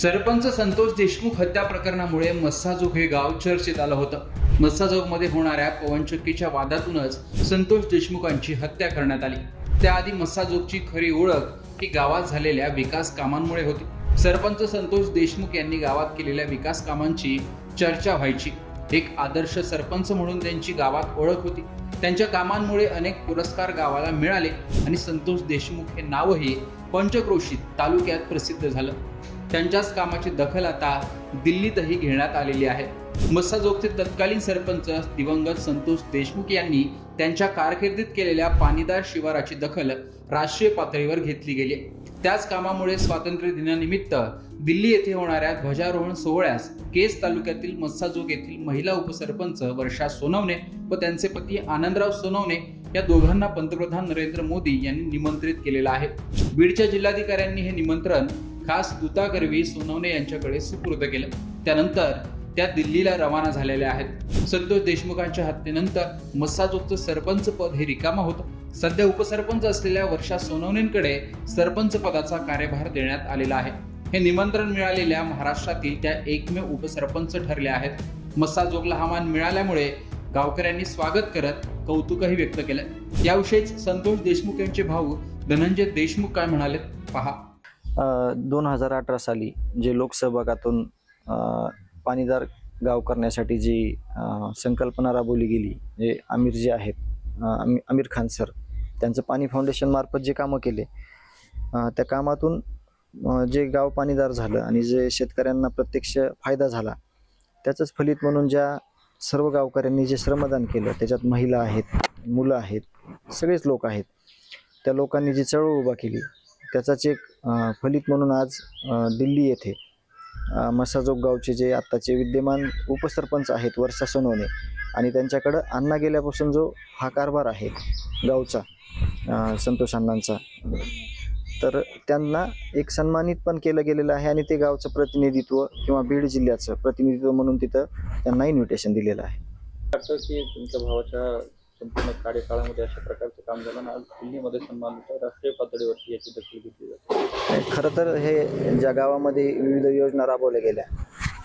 सरपंच संतोष देशमुख हत्या प्रकरणामुळे मस्साजोग हे गाव चर्चेत आलं होतं. मस्साजोगमध्ये होणाऱ्या पवनचक्कीच्या वादातूनच संतोष देशमुखांची हत्या करण्यात आली. त्याआधी मस्साजोगची खरी ओळख ही गावात झालेल्या विकास कामांमुळे होती. सरपंच संतोष देशमुख यांनी गावात केलेल्या विकास कामांची चर्चा व्हायची. एक आदर्श सरपंच म्हणून त्यांची गावात ओळख होती. त्यांच्या कामांमुळे अनेक पुरस्कार गावाला मिळाले आणि संतोष देशमुख हे नावही पंचक्रोशीत तालुक्यात प्रसिद्ध झालं. त्यांच्याच कामाची दखल आता दिल्लीतही घेण्यात आलेली आहे. मस्साजोगचे तत्कालीन सरपंच दिवंगत संतोष देशमुख यांनी त्यांच्या कारकिर्दीत केलेल्या पाणीदार शिवाराची दखल राष्ट्रीय पातळीवर घेतली गेली. त्याच कामामुळे स्वातंत्र्य दिनानिमित्त दिल्ली येथे होणाऱ्या ध्वजारोहण सोहळ्यास केस तालुक्यातील मस्साजोग येथील महिला उपसरपंच वर्षा सोनवणे व त्यांचे पती आनंदराव सोनवणे या दोघांना पंतप्रधान नरेंद्र मोदी यांनी निमंत्रित केलेलं आहे. बीडच्या जिल्हाधिकाऱ्यांनी हे निमंत्रण खास दूताकरवी सोनवणे यांच्याकडे सुपूर्द केलं. त्यानंतर त्या दिल्लीला रवाना झालेल्या आहेत. संतोष देशमुखांच्या हत्येनंतर मस्साजोगचं सरपंच पद हे रिकामा होतं. सध्या उपसरपंच असलेल्या वर्षा सोनवणेंकडे सरपंच पदाचा कार्यभार देण्यात आलेला आहे. हे निमंत्रण मिळालेल्या महाराष्ट्रातील त्या एकमेव उपसरपंच ठरल्या आहेत. मस्साजोगला हा मान मिळाल्यामुळे गावकऱ्यांनी स्वागत करत कौतुकही व्यक्त केलं याविषयीच संतोष देशमुख यांचे भाऊ धनंजय देशमुख काय म्हणाले? पहा. दोन हजार अठरा साली जे लोकसहभागातून पाणीदार गाव करण्यासाठी जी संकल्पना राबवली गेली जे आमिर जे आहेत आमिर खान सर त्यांचं पाणी फाउंडेशन मार्फत जे कामं केले त्या कामातून जे गाव पाणीदार झालं आणि जे शेतकऱ्यांना प्रत्यक्ष फायदा झाला त्याचंच फलित म्हणून ज्या सर्व गावकऱ्यांनी जे श्रमदान केलं त्याच्यात महिला आहेत मुलं आहेत सगळेच लोक आहेत. त्या लोकांनी जी चळवळ उभा केली त्याचाच एक फलित म्हणून आज दिल्ली येथे मसाजोग गावचे जे आत्ताचे विद्यमान उपसरपंच आहेत वर्षा सोनवणे आणि त्यांच्याकडं अण्णा गेल्यापासून जो हा कारभार आहे गावचा संतोष अण्णांचा तर त्यांना एक सन्मानित पण केलं गेलेलं आहे आणि ते गावचं प्रतिनिधित्व किंवा बीड जिल्ह्याचं प्रतिनिधित्व म्हणून तिथं त्यांना इन्व्हिटेशन दिलेलं आहे. वाटतं की तुमच्या भावाच्या संपूर्ण कार्यकाळामध्ये अशा प्रकारचं काम झालं आणि आज दिल्लीमध्ये सन्मान राष्ट्रीय पातळीवरती याची दखल घेतली जाते. खरं तर हे ज्या गावामध्ये विविध योजना राबवल्या गेल्या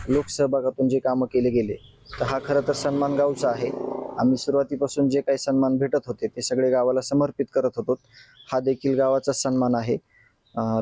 लोकसहभागातून जे कामं केले गेले तर हा खरं तर सन्मान गावचा आहे. आम्ही सुरुवातीपासून जे काही सन्मान भेटत होते ते सगळे गावाला समर्पित करत होतो. हा देखील गावाचा सन्मान आहे.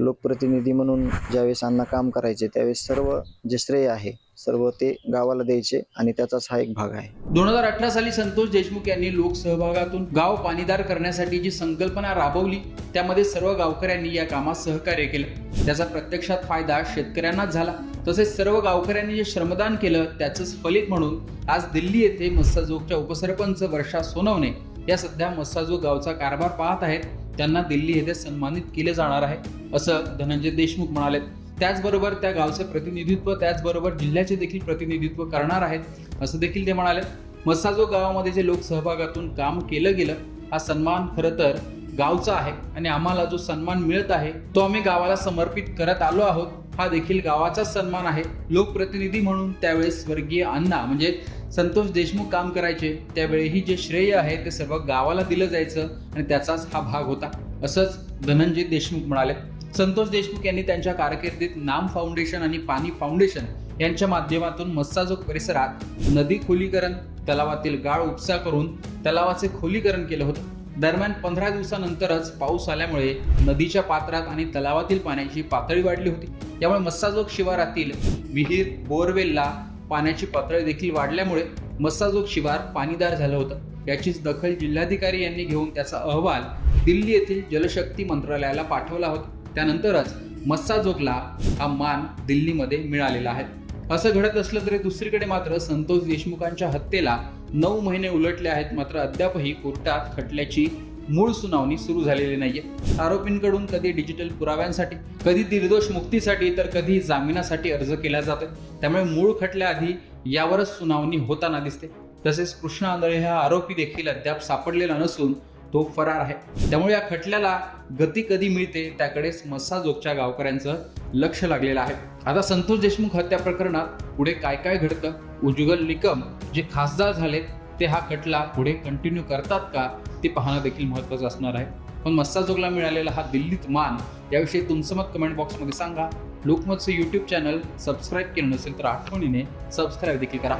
लोकप्रतिनिधी म्हणून ज्यावेळेस अण्णा काम करायचे त्यावेळेस सर्व जे श्रेय आहे सर्व ते गावाला द्यायचे आणि त्याचाच हा एक भाग आहे. दोन हजार अठरा साली संतोष देशमुख यांनी लोकसहभागातून गाव पाणीदार करण्यासाठी जी संकल्पना राबवली त्यामध्ये सर्व गावकऱ्यांनी या कामात सहकार्य केलं. त्याचा प्रत्यक्षात फायदा शेतकऱ्यांनाच झाला. तसेच सर्व गावकऱ्यांनी जे श्रमदान केलं त्याचंच फलित म्हणून आज दिल्ली येथे मस्साजोगच्या उपसरपंच वर्षा सोनवणे या सध्या मस्साजोग गावचा कारभार पाहत आहेत. त्यांना दिल्ली येथे सन्मानित केले जाणार आहे असं धनंजय देशमुख म्हणाले. त्याचबरोबर त्या गावचे प्रतिनिधित्व त्याचबरोबर जिल्ह्याचे देखील प्रतिनिधित्व करणार आहेत असं देखील ते म्हणाले. मस्साजो गावामध्ये जे लोकसहभागातून काम केलं गेलं हा सन्मान खरं तर गावचा आहे आणि आम्हाला जो सन्मान मिळत आहे तो आम्ही गावाला समर्पित करत आलो आहोत हा देखील गावाचाच सन्मान आहे. लोकप्रतिनिधी म्हणून त्यावेळेस स्वर्गीय अण्णा म्हणजे संतोष देशमुख काम करायचे त्यावेळीही जे श्रेय आहे ते सर्व गावाला दिलं जायचं आणि त्याचाच हा भाग होता. असंच धनंजय देशमुख म्हणाले. संतोष देशमुख यांनी त्यांच्या कारकिर्दीत नाम फाउंडेशन आणि पाणी फाउंडेशन यांच्या माध्यमातून मस्साजोग परिसरात नदी खोलीकरण तलावातील गाळ उपसा करून तलावाचे खोलीकरण केलं होतं. दरम्यान पंधरा दिवसानंतरच पाऊस आल्यामुळे नदीच्या पात्रात आणि तलावातील पाण्याची पातळी वाढली होती. त्यामुळे मस्साजोग शिवारातील विहीर बोरवेलला पाण्याची पातळी देखील वाढल्यामुळे मस्साजोग शिवार पाणीदार झालं होतं. याचीच दखल जिल्हाधिकारी यांनी घेऊन त्याचा अहवाल दिल्ली येथील जलशक्ती मंत्रालयाला पाठवला होता. त्यानंतरच मस्साजोगला हा मान दिल्लीमध्ये मिळालेला आहे. असं घडत असलं तरी दुसरीकडे मात्र संतोष देशमुखांच्या हत्येला नऊ महिने उलटले आहेत मात्र अद्यापही कोर्टात खटल्याची मूळ सुनावणी सुरू झालेली नाहीये. आरोपींकडून कधी डिजिटल पुराव्यांसाठी कधी निर्दोष मुक्तीसाठी तर कधी जामिनासाठी अर्ज केला जातो त्यामुळे मूळ खटल्याआधी यावरच सुनावणी होताना दिसते. तसेच कृष्ण आंधळे हा आरोपी देखील अद्याप सापडलेला नसून तो फरार आहे. त्यामुळे या खटल्याला गती कधी मिळते त्याकडेच मस्साजोगच्या गावकऱ्यांचं लक्ष लागलेलं आहे. आता संतोष देशमुख हत्या प्रकरणात पुढे काय काय घडतं? उज्ज्वल निकम जे खासदार झालेत ते हा खटला पुढे कंटिन्यू करतात का ते पाहणं देखील महत्त्वाचं असणार आहे. पण मस्साजोगला मिळालेला हा दिल्लीत मान याविषयी तुमचं मत कमेंट बॉक्समध्ये सांगा. लोकमतचं यूट्यूब चॅनल सबस्क्राईब केलं नसेल तर आठवणीने सबस्क्राईब देखील करा.